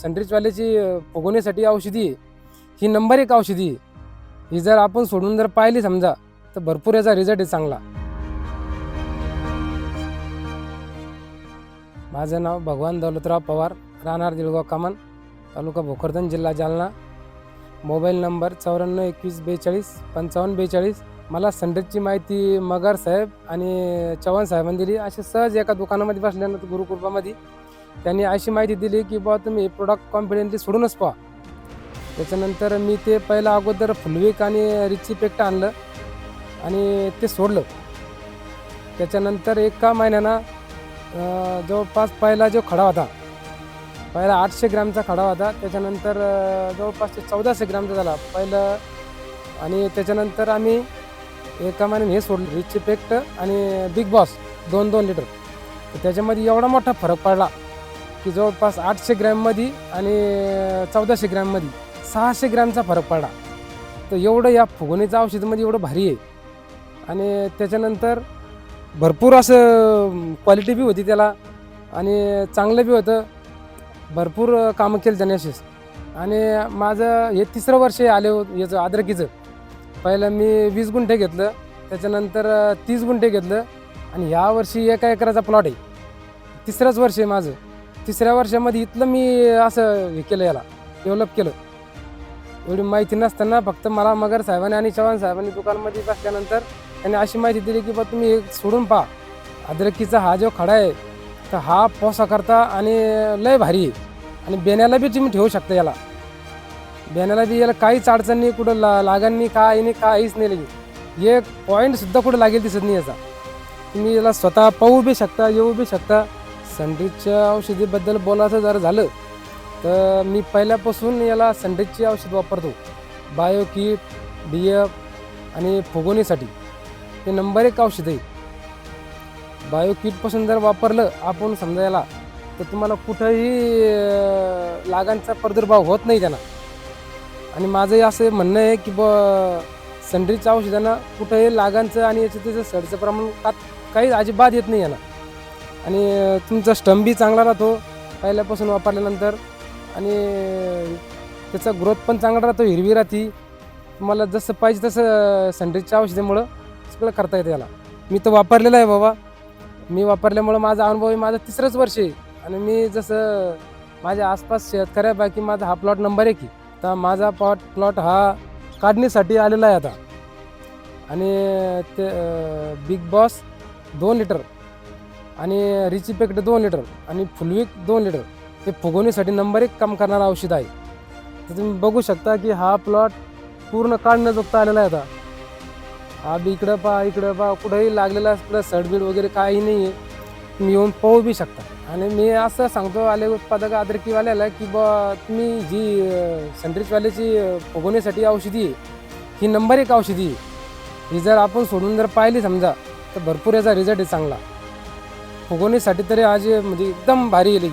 सनरिचवाल्याची फुगवण्यासाठी औषधी आहे. ही नंबर एक औषधी आहे. ही जर आपण सोडून जर पाहिली समजा तर भरपूर याचा रिझल्ट आहे चांगला. माझं नाव भगवान दौलतराव पवार राहणार दिळगाव कामन तालुका भोकरदन जिल्हा जालना. मोबाईल नंबर चौऱ्याण्णव एकवीस बेचाळीस पंचावन्न बेचाळीस. मला संडेजची माहिती मगर साहेब आणि चव्हाण साहेबांनी दिली. असे सहज एका दुकानामध्ये बसल्यानंतर गुरुकृपामध्ये त्यांनी अशी माहिती दिली की बुवा तुम्ही प्रोडक्ट कॉन्फिडेंटली सोडूनच पहा. त्याच्यानंतर मी ते पहिलं अगोदर फुलविक आणि रिची पेक्ट आणलं आणि ते सोडलं. त्याच्यानंतर एका महिन्यानं जवळपास पहिला जो खडा होता पहिला आठशे ग्रॅमचा खडा होता त्याच्यानंतर जवळपास ते चौदाशे ग्रॅमचा झाला. पहिलं आणि त्याच्यानंतर आम्ही एका महिन्याने हे सोडलं. रिच पेक्ट आणि बिग बॉस दोन दोन लिटर त्याच्यामध्ये एवढा मोठा फरक पडला. की जवळपास आठशे ग्रॅममध्ये आणि चौदाशे ग्रॅममध्ये सहाशे ग्रॅमचा फरक पडला तर एवढं या फुगवणीचं औषधामध्ये एवढं भारी आहे. आणि त्याच्यानंतर भरपूर असं क्वालिटी बी होती त्याला. आणि चांगलं बी होतं. भरपूर कामं केलं त्याने असेच आणि माझं हे तिसरं वर्ष आले हो याचं अद्रकीचं पहिलं मी वीस गुंठे घेतलं. त्याच्यानंतर तीस गुंठे घेतलं. आणि ह्या वर्षी एका एकराचा प्लॉट आहे. तिसरंच वर्ष आहे माझं. तिसऱ्या वर्षामध्ये इथलं मी असं हे केलं याला डेव्हलप केलं. एवढी माहिती नसताना फक्त मला मगर साहेबांनी आणि चव्हाण साहेबांनी दुकानमध्ये बसल्यानंतर त्यांनी अशी माहिती दिली की बा तुम्ही एक सोडून पहा. अद्रकीचा हा जो खडा आहे तर हा पोसा करता आणि लय भारी आहे. आणि बेण्याला बी तुम्ही ठेवू शकता याला. बेण्याला बी याला काहीच अडचण नाही कुठं ला लागण नाही काय नाही काहीच नाही लगे एक पॉईंटसुद्धा कुठं लागेल दिसत नाही याचा. तुम्ही याला स्वतः पाहू बी शकता येऊ बी शकता. संडेजच्या औषधीबद्दल बोलायचं जर झालं तर मी पहिल्यापासून याला संड्रीजची औषध वापरतो. बायो किट डी एफ आणि फुगवणीसाठी ते नंबर एक औषध आहे. बायो किटपासून जर वापरलं आपण समजा याला तर तुम्हाला कुठंही लागांचा प्रादुर्भाव होत नाही त्यांना आणि माझं असं म्हणणं आहे की ब संड्रीच्या औषधांना कुठंही लागांचं आणि याचं त्याचं सडचं प्रमाण का काही अजिबात येत नाही यांना आणि तुमचा स्टंबी चांगला राहतो पहिल्यापासून वापरल्यानंतर. आणि त्याचा ग्रोथ पण चांगला राहतो हिरवी राहती. तुम्हाला जसं पाहिजे तसं संड्रीच्या औषधीमुळं सगळं करता येतं याला. मी तर वापरलेलं आहे बाबा. मी वापरल्यामुळं माझा अनुभव आहे माझं तिसरंच वर्ष आहे. आणि मी जसं माझ्या आसपास शेतकऱ्यापैकी माझा हा प्लॉट नंबर आहे. की तर माझा प्लॉट प्लॉट हा काढणीसाठी आलेला आहे आता. आणि ते बिग बॉस दोन लिटर. आणि रिच पेक्ट दोन लिटर आणि फुलविक दोन लिटर हे फुगवणीसाठी नंबर एक काम करणारं औषध आहे. तर तुम्ही बघू शकता की हा प्लॉट पूर्ण काढणं जोगता आलेला आहे आता. हा बी इकडं पहा इकडं पहा कुठंही लागलेला कुठं सडबीड वगैरे काही नाही आहे तुम्ही येऊन पाहू बी शकता. आणि मी असं सांगतो आले उत्पादक आदरकीवाल्याला की बा तुम्ही जी संड्रिचवाल्याची फुगवण्यासाठी औषधी आहे ही नंबर एक औषधी आहे. ही जर आपण सोडून जर पाहिली समजा तर भरपूर याचा रिझल्ट आहे चांगला. फुगवणीसाठी तरी आज म्हणजे एकदम भारी गेली